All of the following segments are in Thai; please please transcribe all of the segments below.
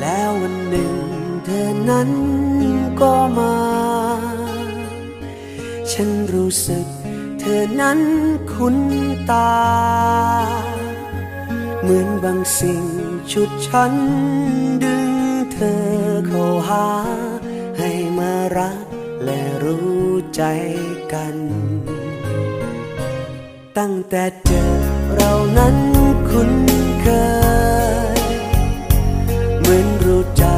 แล้ววันหนึ่งเธอนั้นก็มา ฉันรู้สึก อนั้นคุ้นตา เหมือนบางสิ่งชุดฉัน ดึงเธอเข้าหา ให้มารักและรู้ใจกัน ตั้งแต่เจอเรานั้นคุ้นเคย เหมือนรู้จัก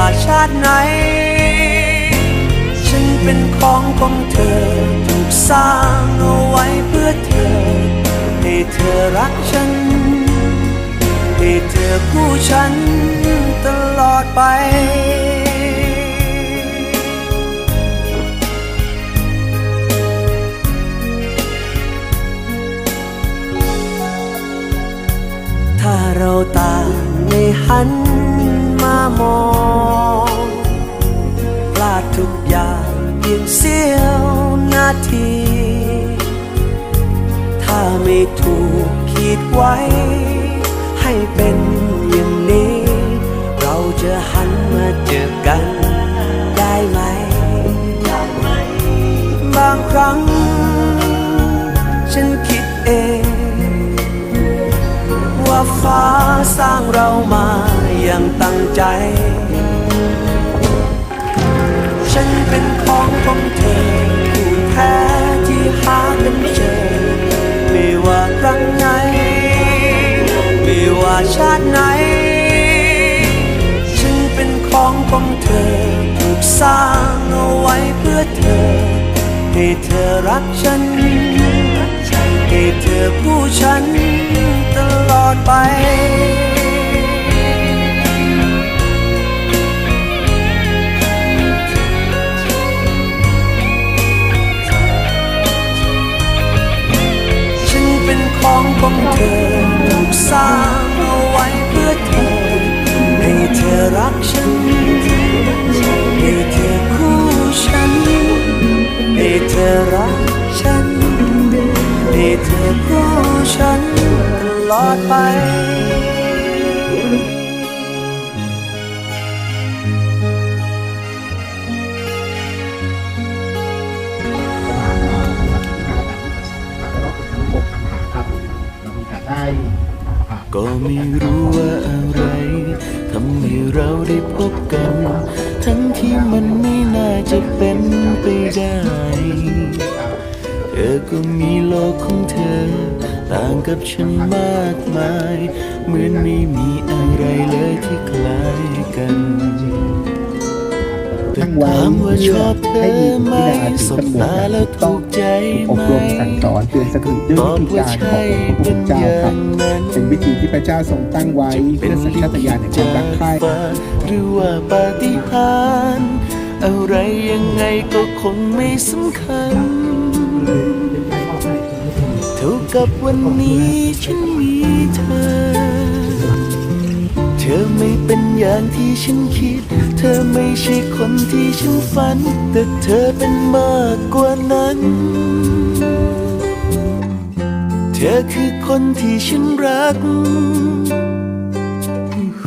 ว่าชาติไหน ฉันเป็นของของเธอ ถูกสร้างเอาไว้เพื่อเธอ ให้เธอรักฉัน ให้เธอคู่ฉันตลอดไปถ้าเราตาไม่หันมามอง เสี้ยวนาที ถ้าไม่ถูกขีดไว้ ให้เป็นอย่างนี้ เราจะหันมาเจอกันได้ไหม บางครั้ง ฉันคิดเอง ว่าฟ้าสร้างเรามาอย่างตั้งใจ ว่าชาติไหน ฉันเป็นของของเธอถูกสร้างเอาไว้เพื่อเธอ ให้เธอรักฉัน ให้เธอผู้ฉันตลอดไป ฉันให้เธอคู่ฉันให้เธอรักฉันให้เธอคู่ฉันตลอดไปก็ไม่รู้ ก็มีโลกของเธอ ต่างกับฉันมากมาย เหมือนไม่มีอะไรเลยที่คล้ายกันแต่ตั้งไว้ถามว่าชอบเธให้อดีไหมพิจารณาถึงสกบระบวนตาการแล้วต้ถูองกใจอบไหมรมสั่งสอนเตือนสติด้วยวิธีการของพระพุทธเจ้าครับเป็นวิธีที่พระเจ้าทรงตั้งไว้เพื่อสัญชาตญาณแห่งความรักใคร่ฟ้าหรือว่าปาฏิหาริย์อะไรยังไงก็คงไม่สำคัญ เท่ากับวันนี้ฉันมีเธอ เธอไม่เป็นอย่างที่ฉันคิด เธอไม่ใช่คนที่ฉันฝัน แต่เธอเป็นมากกว่านั้น เธอคือคนที่ฉันรักท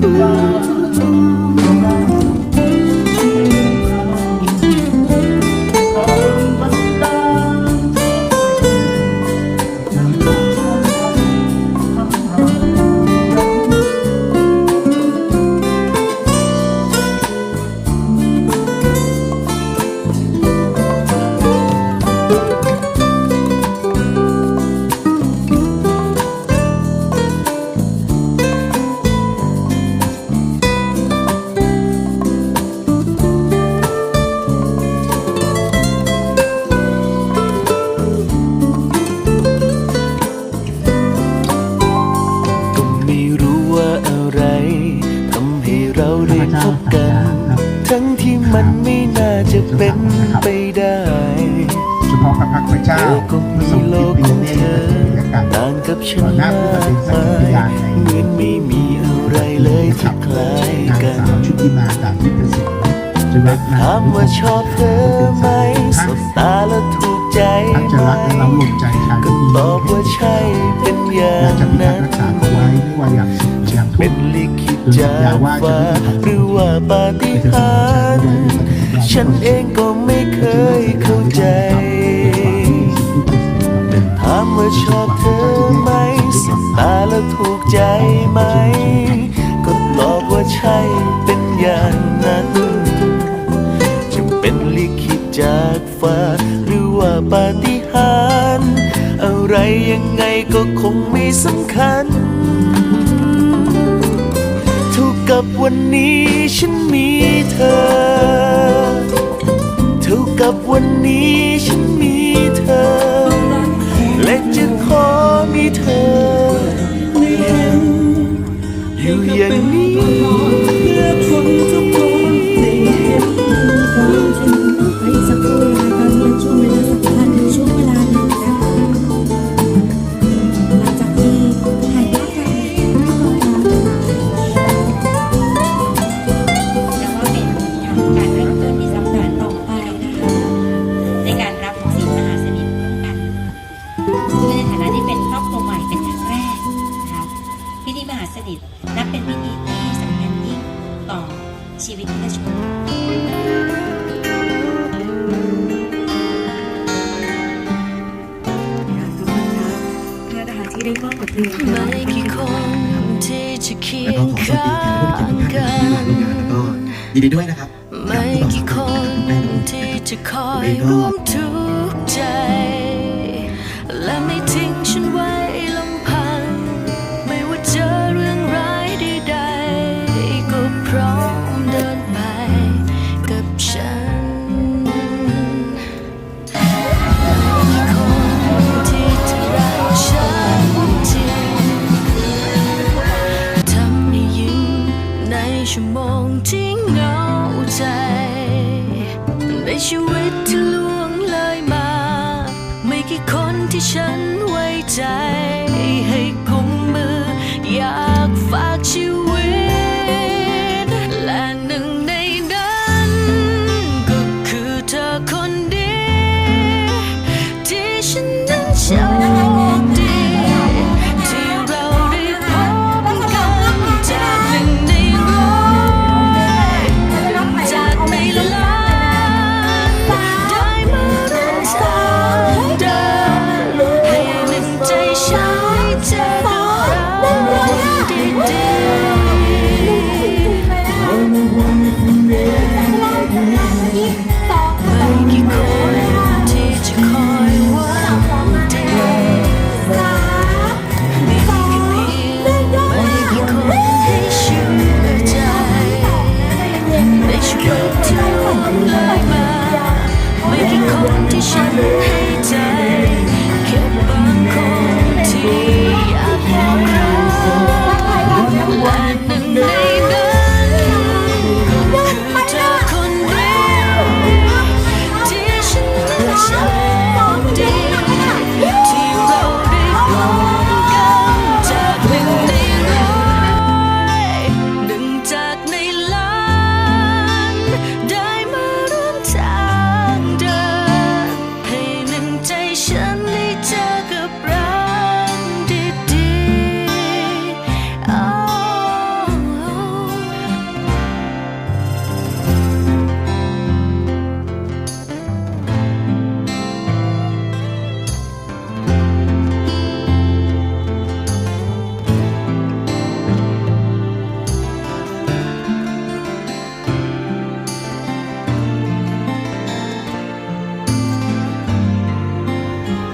มันไม่น่าจะเป็นไปได้เฉพาะพระพักตร์พระเจ้าเธอก็พระทมีรงโลคิดกปีของเธอเนตรและบรรยากาศต่างกับฉันต่อหน้ามากผู้ตัดสินสักมายขีพยานในเหมือนไม่มีอะไรเลยที่คล้ายนางกันสาวชุติมาดาวิกสินจะรักนางถามว่าชอบเธอไหมสบตาแล้วถูกใจท่านจะไหมรักและเราหลงใจชายก็ผู้นี้ตอบว่าใช่เป็นอย่าและงจะพิทันั้กนษ์รักษาเอาไว้ไม่ว่าอย่างสุขหรืออย่างทุเป็กนข์ลิขิตจากฟ้าหรือว่า ปาฏิหาริย์ฉันเองก็ไม่เคยเข้าใจถามว่าชอบเธอไหมสบตาแล้วถูกใจไหม ก็ตอบว่าใช่เป็นอย่างนั้นจะเป็นลิขิตจากฟ้า หรือว่าปาฏิหาริย์อะไรยังไงก็คงไม่สำคัญ วันนี้ฉันมีเธอ เท่ากับวันนี้ฉันมี ที่ได้มากกว่าเดิมไม่กี่คนที่จะเคียงข้างกันก็ยินดีด้วยนะครับไม่กี่คนที่จะคอยร่วมทุกข์ใจ และไม่ทิ้งฉันไว้ ไม่กี่ค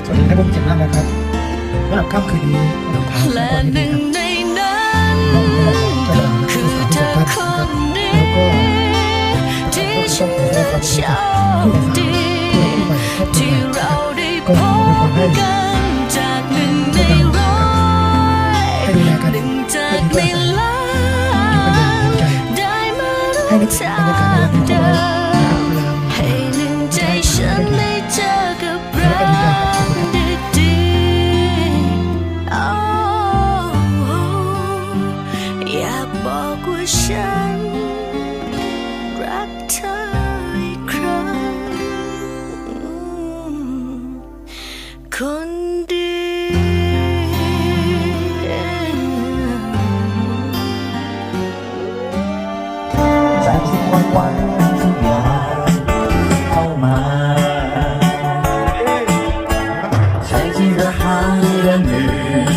สวัสดีท่านผู้มีเกียรติทุกท่านนะครับสำหรับค่ำคืนนี้เราพาและทุกคนหดีนึ่งครับในนั้นก็คือเธอคนนี้ที่ฉันนั้นโชคดีที่เราได้พบกันจากหนึ่งในร้อยหนึ่งจากในล้าทางเดิมใวันทุกอย่าเข้ามาใจที่ระหายระเหนื่อย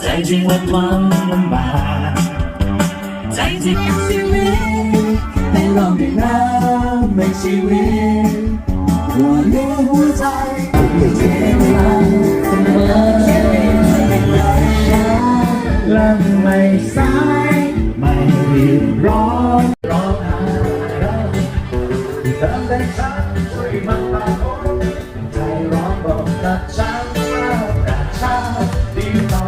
ใจที่วันวันลำบากใจที่มีชีวิตให้ลองด้วยน้ำไม่ชีวิตหัวเลี้ยหัวใจไม่เจ็บหลังเสมอไม่เลยช้าและไม่สาย ไม่รีบร้อนร้อง ทำได้ฉันงช่วยมัตาคนใจร้องบอกกับฉันว่ากกระชาดีต่อ